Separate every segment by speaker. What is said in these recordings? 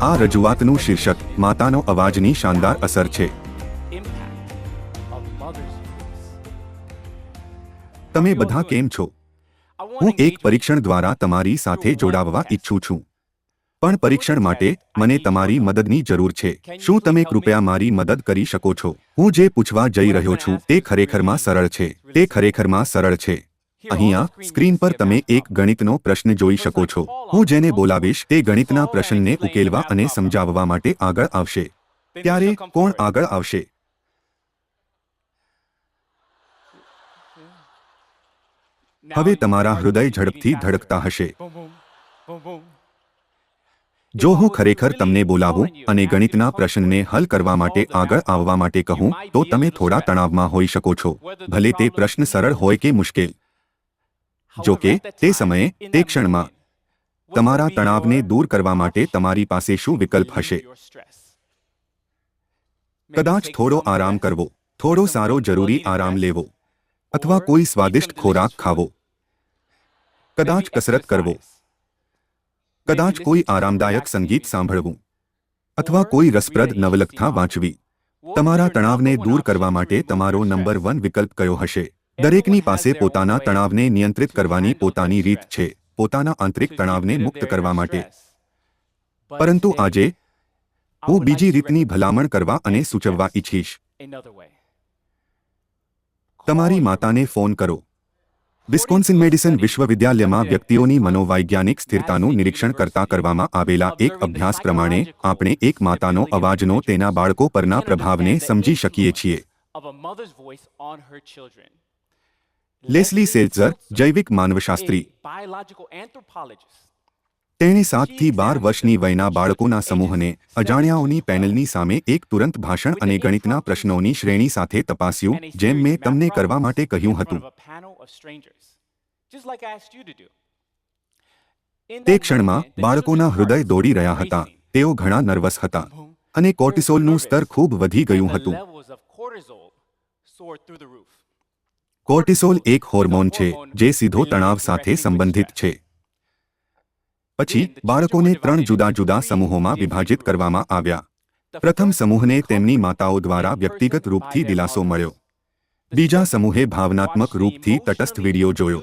Speaker 1: આ રજૂઆતનું શીર્ષક માતાનો અવાજની શાનદાર અસર છે. તમે બધા કેમ છો? હું એક પરીક્ષણ દ્વારા તમારી સાથે જોડાવવા ઈચ્છું છું. પણ પરીક્ષણ માટે મને તમારી મદદની જરૂર છે. શું તમે કૃપયા મારી મદદ કરી શકો છો? હું જે પૂછવા જઈ રહ્યો છું તે ખરેખરમાં સરળ છે. તે ખરેખરમાં સરળ છે. અહીંયા સ્ક્રીન પર તમે એક ગણિતનો પ્રશ્ન જોઈ શકો છો. હું જેને બોલાવીશ તે ગણિતના પ્રશ્નને ઉકેલવા અને સમજાવવા માટે આગળ આવશે. ત્યારે કોણ આગળ આવશે? હવે તમારા હૃદય ઝડપથી ધડકતા હશે. જો હું ખરેખર તમને બોલાવું અને ગણિતના પ્રશ્નને હલ કરવા માટે આગળ આવવા માટે કહું તો તમે થોડા તણાવમાં હોઈ શકો છો. ભલે તે પ્રશ્ન સરળ હોય કે મુશ્કેલ. જો કે, તે સમયે, તે ક્ષણમાં, તમારા તણાવને દૂર કરવા માટે તમારી પાસે શું વિકલ્પ હશે? કદાચ થોડો આરામ કરવો, થોડો સારો જરૂરી આરામ લેવો, અથવા કોઈ સ્વાદિષ્ટ ખોરાક ખાવો. કદાચ કસરત કરવો. કદાચ કોઈ આરામદાયક સંગીત સાંભળવું. અથવા કોઈ રસપ્રદ નવલકથા વાંચવી. તમારા તણાવને દૂર કરવા માટે તમારો નંબર વન વિકલ્પ કયો હશે? દરેકની પાસે પોતાના તણાવને નિયંત્રિત કરવાની પોતાની રીત છે. પોતાના આંતરિક તણાવને મુક્ત કરવા માટે. પરંતુ આજે, હું બીજી રીતની ભલામણ કરવા અને સૂચવવા ઈચ્છીશ. તમારી માતાને ફોન કરો. વિસ્કોન્સિન મેડિસન વિશ્વવિદ્યાલયમાં વ્યક્તિઓની મનોવૈજ્ઞાનિક સ્થિરતાનું નિરીક્ષણ કરતા કરવામાં આવેલા એક અભ્યાસ પ્રમાણે, આપણે એક માતાનો અવાજનો તેના બાળકો પરના પ્રભાવને સમજી શકીએ છીએ. લેસ્લી સેલ્ઝર જૈવિક માનવશાસ્ત્રી તેણે સાતથી બાર વર્ષની વયના બાળકોના સમૂહને અજાણ્યાઓની પેનલની સામે એક તુરંત ભાષણ અને ગણિતના પ્રશ્નોની શ્રેણી સાથે તપાસ્યું જેમ મેં તમને કરવા માટે કહ્યું હતું. તે ક્ષણમાં બાળકોના હૃદય દોડી રહ્યા હતા. તેઓ ઘણા નર્વસ હતા. અને કોર્ટિસોલનું સ્તર ખૂબ વધી ગયું હતું. કોર્ટિસોલ એક હોર્મોન છે જે સીધો તણાવ સાથે સંબંધિત છે. પછી બાળકોને ત્રણ જુદા જુદા સમૂહોમાં વિભાજિત કરવામાં આવ્યા. પ્રથમ સમૂહને તેમની માતાઓ દ્વારા વ્યક્તિગત રૂપથી દિલાસો મળ્યો. બીજા સમૂહે ભાવનાત્મક રૂપથી તટસ્થ વિડિયો જોયો.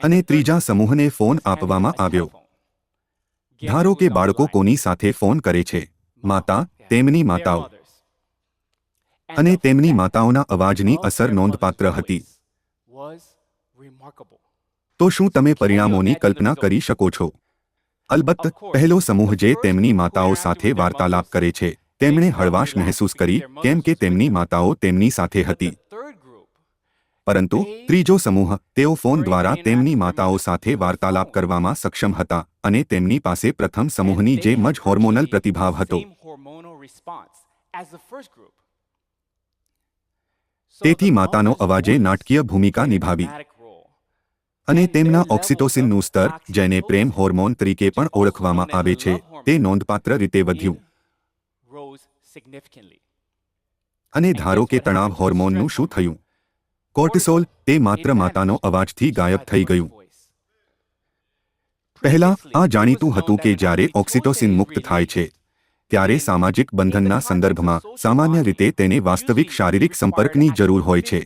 Speaker 1: અને ત્રીજા સમૂહને ફોન આપવામાં આવ્યો. ધારો કે બાળકો કોની સાથે ફોન કરે છે? માતા તેમની માતાઓ. અને તેમની માતાઓના અવાજની અસર નોંધપાત્ર હતી. તો શું તમે પરિણામોની કલ્પના કરી શકો છો? અલબત્ત, પહેલો સમૂહ જે તેમની માતાઓ સાથે વાર્તાલાપ કરે છે, તેમણે હળવાશ મહેસૂસ કરી કેમ કે તેમની માતાઓ તેમની સાથે હતી. પરંતુ, ત્રીજો સમૂહ, તેઓ ફોન દ્વારા તેમની માતાઓ સાથે વાર્તાલાપ કરવામાં સક્ષમ હતા અને તેમની પાસે પ્રથમ સમૂહની જેમ જ હોર્મોનલ પ્રતિભાવ હતો. તેથી માતાનો અવાજે નાટકીય ભૂમિકા નિભાવી. અને તેમના ઓક્સિટોસિનનું સ્તર જેને પ્રેમ હોર્મોન તરીકે પણ ઓળખવામાં આવે છે તે નોંધપાત્ર રીતે વધ્યું. અને ધારો કે તણાવ હોર્મોનનું શું થયું? કોર્ટિસોલ તે માત્ર માતાનો અવાજથી ગાયબ થઈ ગયું. પહેલા આ જાણીતું હતું કે જ્યારે ઓક્સિટોસિન મુક્ત થાય છે ત્યારે સામાજિક બંધનના સંદર્ભમાં સામાન્ય રીતે તેને વાસ્તવિક શારીરિક સંપર્કની જરૂર હોય છે.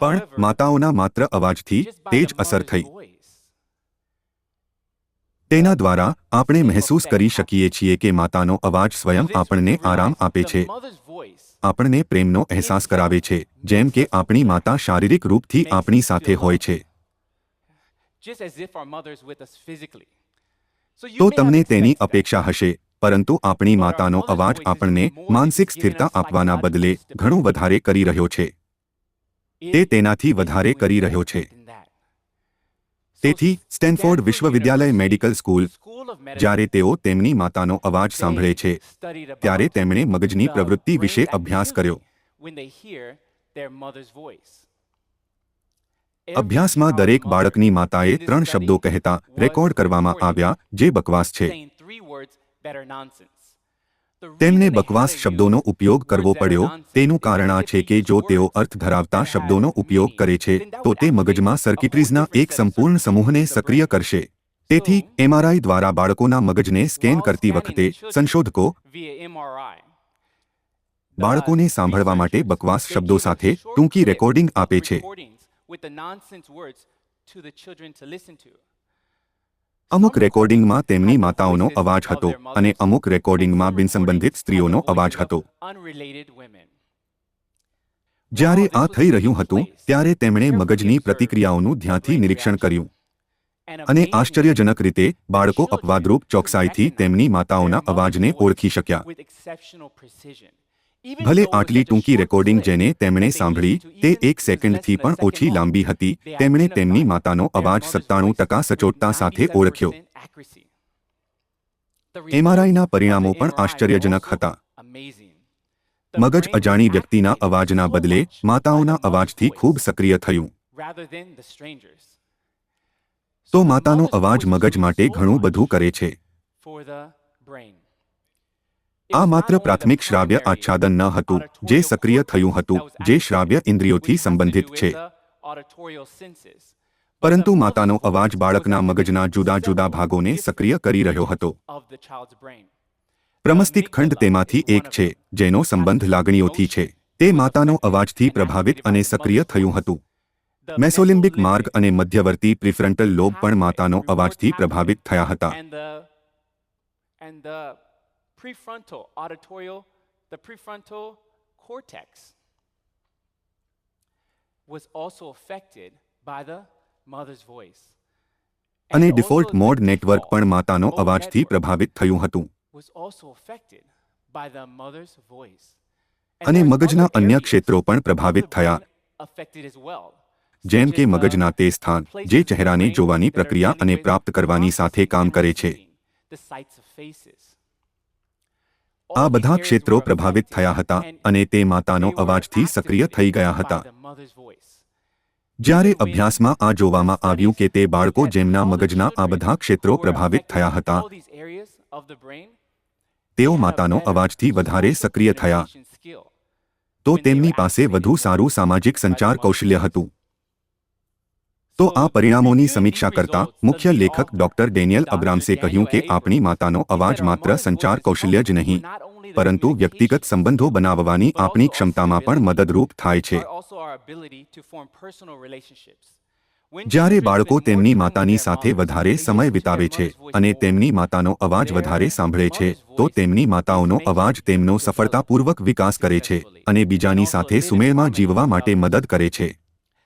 Speaker 1: પણ માતાઓના માત્ર અવાજથી તે જ અસર થઈ. તેના દ્વારા આપણે મહેસૂસ કરી શકીએ છીએ કે માતાનો અવાજ સ્વયં આપણને આરામ આપે છે. આપણને પ્રેમનો અહેસાસ કરાવે છે જેમ કે આપણી માતા શારીરિક રૂપથી આપણી સાથે હોય છે. તો તમને તેની અપેક્ષા હશે. પરંતુ આપણી માતાનો અવાજ આપણને માનસિક સ્થિરતા આપવાના બદલે ઘણું વધારે કરી રહ્યો છે. તે તેનાથી વધારે કરી રહ્યો છે. તેથી સ્ટેનફોર્ડ વિશ્વવિદ્યાલય મેડિકલ સ્કૂલ જ્યારે તેઓ તેમની માતાનો અવાજ સાંભળે છે ત્યારે તેમણે મગજની પ્રવૃત્તિ વિશે અભ્યાસ કર્યો. અભ્યાસમાં દરેક બાળકની માતાએ ત્રણ શબ્દો કહેતા રેકોર્ડ કરવામાં આવ્યા જે બકવાસ છે. તેમને બકવાસ શબ્દોનો ઉપયોગ કરવો પડ્યો. તેનું કારણ આ છે કે જો તેઓ અર્થ ધરાવતા શબ્દોનો ઉપયોગ કરે છે તો તે મગજમાં સર્કિટરીઝના એક સંપૂર્ણ સમૂહને સક્રિય કરશે. તેથી એમઆરઆઈ દ્વારા બાળકોના મગજને સ્કેન કરતી વખતે સંશોધકો બાળકોને સાંભળવા માટે બકવાસ શબ્દો સાથે ટૂંકી રેકોર્ડિંગ આપે છે. અમુક રેકોર્ડિંગમાં તેમની માતાઓનો અવાજ હતો અને અમુક રેકોર્ડિંગમાં બિનસંબંધિત સ્ત્રીઓનો અવાજ હતો. જ્યારે આ થઈ રહ્યું હતું, ત્યારે તેમણે મગજની પ્રતિક્રિયાઓનું ધ્યાનથી નિરીક્ષણ કર્યું. અને આશ્ચર્યજનક રીતે, બાળકો અપવાદરૂપ ચોકસાઈથી તેમની માતાઓના અવાજને ઓળખી શક્યા. ભલે આટલી ટૂંકી રેકોર્ડિંગ જેને તેમણે સાંભળી તે એક સેકન્ડથી પણ ઓછી લાંબી. હતી તેમણે તેમની માતાનો અવાજ સત્તાણું ટકા સચોટતા સાથે ઓળખ્યો
Speaker 2: 97% accuracy. The
Speaker 1: એમઆરઆઈના પરિણામો પણ આશ્ચર્યજનક હતા મગજ અજાણી વ્યક્તિના અવાજના બદલે માતાઓના અવાજથી ખૂબ સક્રિય થયું. તો માતાનો અવાજ મગજ માટે ઘણું બધું કરે છે આ માત્ર પ્રાથમિક શ્રાવ્ય આચ્છાદન ન હતું જે સક્રિય થયું હતું જે શ્રાવ્ય ઇન્દ્રિયોથી સંબંધિત છે પરંતુ માતાનો અવાજ બાળકના મગજના જુદા જુદા ભાગોને સક્રિય કરી રહ્યો હતો. પ્રમસ્તિક ખંડ તેમાંથી એક છે જેનો સંબંધ લાગણીઓથી છે તે માતાનો અવાજથી પ્રભાવિત અને સક્રિય થયું હતું મેસોલિમ્બિક માર્ગ અને મધ્યવર્તી પ્રિફ્રન્ટલ લોબ પણ માતાનો અવાજથી પ્રભાવિત. થયા હતા
Speaker 2: And the, and the prefrontal auditorial, the prefrontal cortex was also affected by the mother's voice.
Speaker 1: અને ડિફોલ્ટ મોડ નેટવર્ક પણ માતાનો અવાજથી પ્રભાવિત થયું હતું
Speaker 2: was also affected by the mother's voice. And
Speaker 1: અને મગજના અન્ય ક્ષેત્રો પણ પ્રભાવિત થયા
Speaker 2: brain affected as well,
Speaker 1: જેમ કે મગજના તે સ્થાન જે ચહેરાને જોવાની પ્રક્રિયા અને પ્રાપ્ત કરવાની સાથે કામ કરે છે
Speaker 2: receiving the sights of faces.
Speaker 1: આ બધા ક્ષેત્રો પ્રભાવિત થયા હતા અને તે માતાનો અવાજથી સક્રિય થઈ ગયા હતા. જ્યારે અભ્યાસમાં આ જોવામાં આવ્યું કે તે બાળકો જેમના મગજના આ બધા ક્ષેત્રો પ્રભાવિત થયા હતા તેઓ માતાનો અવાજથી વધારે સક્રિય થયા તો તેમની પાસે વધુ સારું સામાજિક સંચાર કૌશલ્ય. હતું તો આ પરિણામોની સમીક્ષા કરતા મુખ્ય લેખક ડોક્ટર ડેનિયલ. અબ્રામ્સે કહ્યું કે આપણી માતાનો અવાજ માત્ર સંચાર કૌશલ્ય જ નહીં પરંતુ વ્યક્તિગત સંબંધો બનાવવાની આપણી ક્ષમતામાં પણ મદદરૂપ થાય છે જ્યારે બાળકો તેમની માતાની સાથે વધારે સમય વિતાવે છે અને. તેમની માતાનો અવાજ વધારે સાંભળે છે તો તેમની માતાઓનો અવાજ તેમનો સફળતાપૂર્વક વિકાસ કરે છે અને બીજાની સાથે સુમેળમાં જીવવા માટે. મદદ કરે છે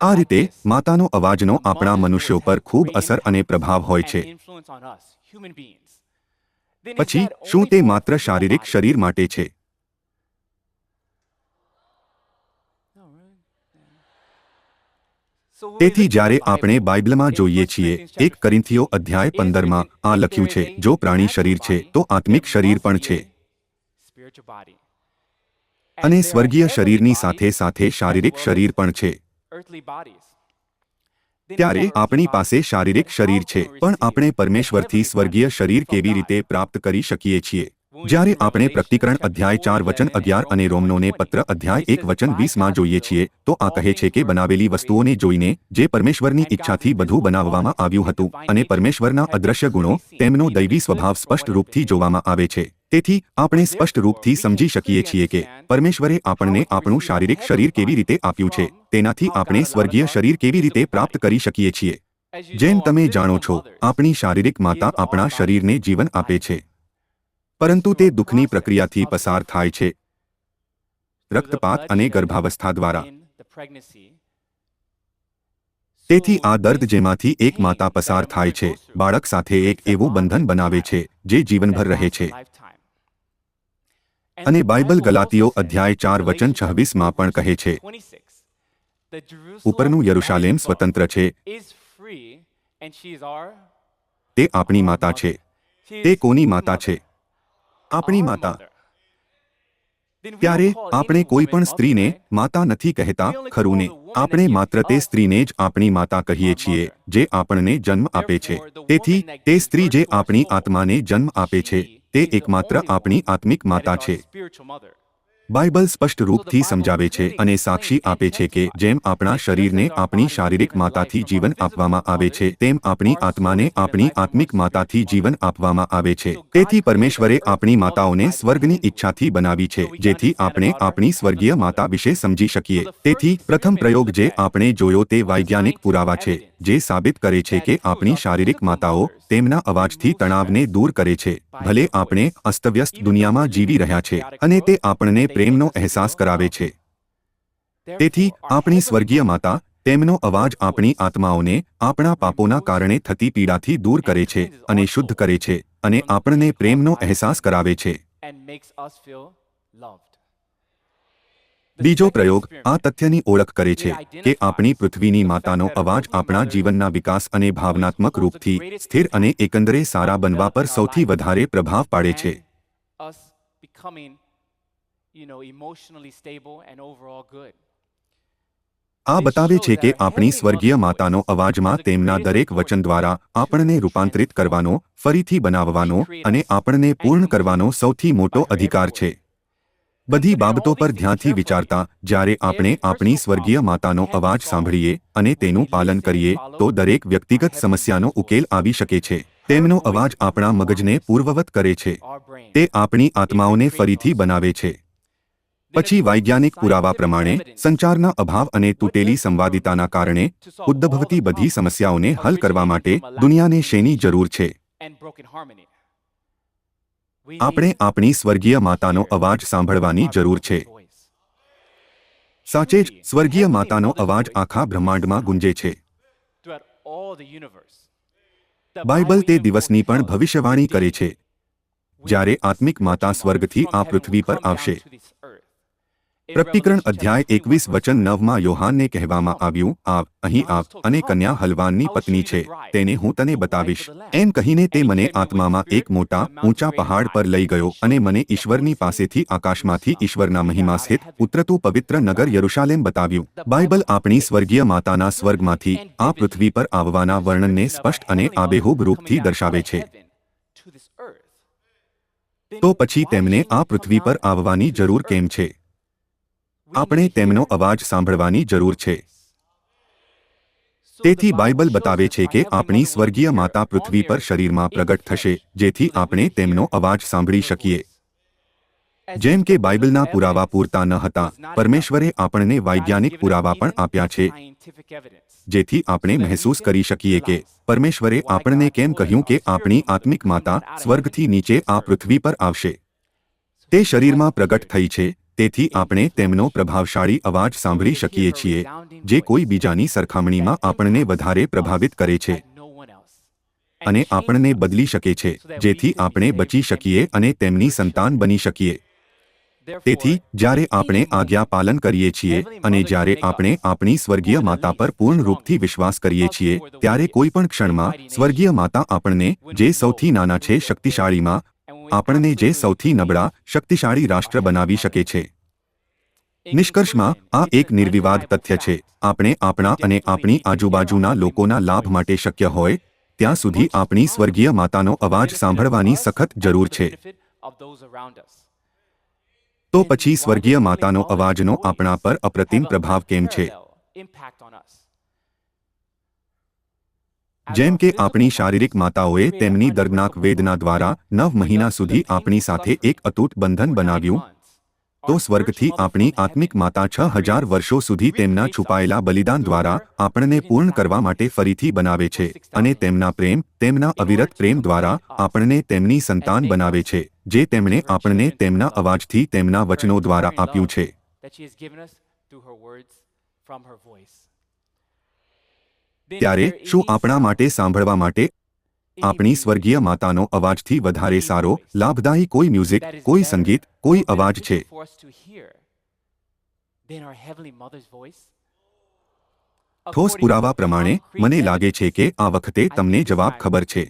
Speaker 1: આ રીતે માતાનો અવાજનો આપણા મનુષ્યો પર ખૂબ અસર અને પ્રભાવ હોય છે પછી શું તે માત્ર શારીરિક? શરીર માટે છે તેથી જ્યારે આપણે બાઇબલમાં જોઈએ
Speaker 2: 1
Speaker 1: છીએ એક
Speaker 2: 15,
Speaker 1: અધ્યાય પંદરમાં આ લખ્યું છે જો પ્રાણી શરીર છે તો આત્મિક શરીર પણ છે અને સ્વર્ગીય શરીરની સાથે સાથે શારીરિક શરીર પણ છે ત્યારે આપણી પાસે શારીરિક શરીર છે પણ આપણે પરમેશ્વરથી સ્વર્ગીય શરીર કેવી? રીતે પ્રાપ્ત કરી શકીએ છીએ જ્યારે આપણે
Speaker 2: chapter
Speaker 1: અધ્યાય
Speaker 2: 4,
Speaker 1: ચાર વચન
Speaker 2: 11,
Speaker 1: અગિયાર અને રોમનોને
Speaker 2: 1:20,
Speaker 1: પત્ર અધ્યાય એક વચન
Speaker 2: "By
Speaker 1: વીસમાં જોઈએ છીએ તો આ કહે છે કે બનાવેલી વસ્તુઓને જોઈને જે પરમેશ્વરની ઈચ્છાથી બધું બનાવવામાં આવ્યું હતું અને પરમેશ્વરના અદ્રશ્ય ગુણો તેમનો દૈવી સ્વભાવ સ્પષ્ટ રૂપથી. જોવામાં આવે છે તેથી આપણે સ્પષ્ટ રૂપથી સમજી શકીએ છીએ કે પરમેશ્વરે આપણને આપણું શારીરિક શરીર કેવી રીતે આપ્યું છે તેનાથી આપણે સ્વર્ગીય શરીર કેવી રીતે પ્રાપ્ત. કરી શકીએ છીએ જેમ તમે જાણો છો આપણી શારીરિક માતા આપણા શરીરને જીવન આપે. છે પરંતુ તે દુઃખની પ્રક્રિયાથી પસાર. થાય છે રક્તપાત અને ગર્ભાવસ્થા દ્વારા. તેથી આ દર્દ જેમાંથી એક માતા પસાર થાય છે બાળક સાથે એક એવું બંધન બનાવે છે જે જીવનભર રહે છે. અને બાઇબલ ગલાતીઓ અધ્યાય ચાર વચન છવ્વીસમાં
Speaker 2: 4
Speaker 1: પણ કહે છે
Speaker 2: 26, that Jerusalem
Speaker 1: ઉપરનું યરુશાલેમ સ્વતંત્ર છે તે આપણી માતા છે તે કોની માતા છે? આપણી માતા ત્યારે આપણે કોઈ પણ સ્ત્રીને? માતા નથી કહેતા ખરું ને આપણે માત્ર તે સ્ત્રીને જ આપણી માતા કહીએ છીએ. જે આપણને જન્મ આપે છે તેથી તે સ્ત્રી જે આપણી આત્માને જન્મ આપે છે તે એકમાત્ર આપણી આત્મિક માતા છે. બાઇબલ સ્પષ્ટ રૂપથી સમજાવે છે અને સાક્ષી આપે છે કે જેમ આપણા શરીરને આપણી શારીરિક માતાથી જીવન આપવામાં આવે છે તેમ આપણી આત્માને આપણી આત્મિક માતાથી જીવન આપવામાં આવે છે. તેથી પરમેશ્વરે આપણી માતાઓને સ્વર્ગની ઈચ્છાથી બનાવી છે જેથી આપણે આપણી સ્વર્ગીય માતા વિશે સમજી શકીએ. તેથી પ્રથમ પ્રયોગ જે આપણે જોયો તે વૈજ્ઞાનિક પુરાવા છે જે સાબિત કરે છે કે આપણી શારીરિક માતાઓ તેમના અવાજથી તણાવને દૂર કરે છે. ભલે આપણે અસ્તવ્યસ્ત દુનિયામાં જીવી રહ્યા છે અને તે આપણને પ્રેમનો અહેસાસ કરાવે છે તેથી, આપણી સ્વર્ગીય માતા, તેમનો અવાજ આપણી આત્માઓને, આપણા પાપોના કારણે થતી પીડાથી દૂર કરે છે અને શુદ્ધ કરે છે અને આપણને પ્રેમનો અહેસાસ કરાવે છે. બીજો પ્રયોગ, આ તથ્યની ઓળખ કરે છે કે આપણી પૃથ્વીની માતાનો અવાજ આપણા જીવનના વિકાસ અને ભાવનાત્મક રૂપથી સ્થિર અને એકંદરે સારા બનવા પર સૌથી વધારે પ્રભાવ પાડે છે
Speaker 2: you know, emotionally stable and overall good.
Speaker 1: આ બતાવે છે કે આપણી સ્વર્ગીય માતાનો અવાજમાં તેમના દરેક વચન દ્વારા આપણને રૂપાંતરિત કરવાનો ફરીથી બનાવવાનો અને આપણને પૂર્ણ કરવાનો સૌથી મોટો અધિકાર છે. બધી બાબતો પર ધ્યાનથી વિચારતા જ્યારે આપણે આપણી સ્વર્ગીય માતાનો અવાજ સાંભળીએ અને તેનું પાલન કરીએ તો દરેક વ્યક્તિગત સમસ્યાનો ઉકેલ આવી શકે છે. તેમનો અવાજ આપણા મગજને પૂર્વવત કરે છે. તે આપણી આત્માઓને ફરીથી બનાવે છે. પછી વૈજ્ઞાનિક પુરાવા પ્રમાણે સંચારના અભાવ અને તૂટેલી સંવાદિતાના કારણે ઉદ્ભવતી બધી સમસ્યાઓને હલ કરવા માટે દુનિયાને શેની જરૂર છે? આપણે આપણી સ્વર્ગીય માતાનો અવાજ સાંભળવાની જરૂર છે. સાચે જ સ્વર્ગીય માતાનો અવાજ આખા બ્રહ્માંડમાં ગુંજે છે. બાઇબલ તે દિવસની પણ ભવિષ્યવાણી કરે છે. જ્યારે આત્મિક માતા સ્વર્ગથી આ પૃથ્વી પર આવશે. પ્રકટીકરણ અધ્યાય એકવીસ વચન નવમાં યોહાનને કહેવામાં આવ્યું આવ અહીં આવ અને કન્યા હલવાનની પત્ની છે તેને હું તને બતાવીશ. એમ કહીને તે મને આત્મામાં એક મોટા ઊંચા પહાડ પર લઈ ગયો અને મને ઈશ્વરની પાસેથી આકાશમાંથી ઈશ્વરના મહિમા સ્થિત ઉતરતું પવિત્ર નગર યરુશાલેમ બતાવ્યું. બાઇબલ આપણી સ્વર્ગીય માતાના સ્વર્ગમાંથી આ પૃથ્વી પર આવવાના વર્ણનને સ્પષ્ટ અને આબેહૂબ રૂપથી દર્શાવે છે. તો પછી તેમને આ પૃથ્વી પર આવવાની જરૂર કેમ છે? આપણે તેમનો અવાજ સાંભળવાની જરૂર છે. તેથી બાઇબલ બતાવે છે કે આપણી સ્વર્ગીય માતા પૃથ્વી પર શરીરમાં પ્રગટ થશે, જેથી આપણે તેમનો અવાજ સાંભળી શકીએ. જેમ કે બાઇબલના પુરાવા પૂરતા ન હતા, પરમેશ્વરે આપણને વૈજ્ઞાનિક પુરાવા પણ આપ્યા છે, જેથી આપણે મહેસૂસ કરી શકીએ કે પરમેશ્વરે આપણને કેમ કહ્યું કે આપણી આત્મિક માતા સ્વર્ગથી નીચે આ પૃથ્વી પર આવશે. તે શરીરમાં પ્રગટ થઈ છે તેથી આપણે તેમનો પ્રભાવશાળી અવાજ સાંભળી શકીએ છીએ, જે કોઈ બીજાની સરખામણીમાં આપણને વધારે પ્રભાવિત કરે છે. અને આપણને બદલી શકે છે, જેથી આપણે બચી શકીએ અને તેમની સંતાન બની શકીએ. તેથી, જ્યારે આપણે આજ્ઞા પાલન કરીએ છીએ અને જ્યારે આપણે આપણી સ્વર્ગીય માતા પર પૂર્ણ રૂપથી વિશ્વાસ કરીએ છીએ, ત્યારે કોઈ પણ ક્ષણમાં સ્વર્ગીય માતા આપણને, જે સૌથી નાના છે, શક્તિશાળીમાં આપણને જે સૌથી નબળા, શક્તિશાળી રાષ્ટ્ર બનાવી શકે છે. નિષ્કર્ષમાં, આ એક નિર્વિવાદ તથ્ય છે. આપણે આપણા અને આપણી આજુબાજુના લોકોના લાભ માટે શક્ય હોય, ત્યાં સુધી આપણી સ્વર્ગીય માતાનો અવાજ સાંભળવાની સખત જરૂર છે. તો પછી સ્વર્ગીય માતાનો અવાજનો આપણા પર અપ્રતિમ પ્રભાવ કેમ છે? જેમ કે આપણી શારીરિક માતાઓએ તેમની દર્દનાક વેદના દ્વારા નવ મહિના સુધી આપણી સાથે એક અતૂટ બંધન બનાવ્યું. તો સ્વર્ગથી આપણી આત્મિક માતા છ હજાર વર્ષો સુધી તેમના છુપાયેલા બલિદાન દ્વારા આપણને પૂર્ણ કરવા માટે ફરીથી બનાવે છે અને તેમના પ્રેમ, તેમના અવિરત પ્રેમ દ્વારા આપણને તેમની સંતાન બનાવે છે, જે તેમણે આપણને તેમના અવાજથી તેમના વચનો દ્વારા આપ્યું છે. ત્યારે શું આપણા માટે સાંભળવા માટે? આપણી સ્વર્ગીય માતાનો અવાજથી વધારે સારો લાભદાયી કોઈ મ્યુઝિક કોઈ સંગીત કોઈ અવાજ છે. ઠોસ પુરાવા પ્રમાણે મને લાગે છે કે આ વખતે તમને જવાબ ખબર છે.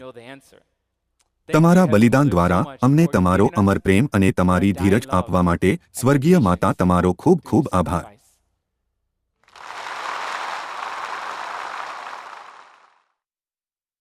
Speaker 1: તમારા બલિદાન દ્વારા અમને તમારો અમર પ્રેમ અને તમારી ધીરજ આપવા માટે સ્વર્ગીય માતા તમારો ખૂબ ખૂબ આભાર.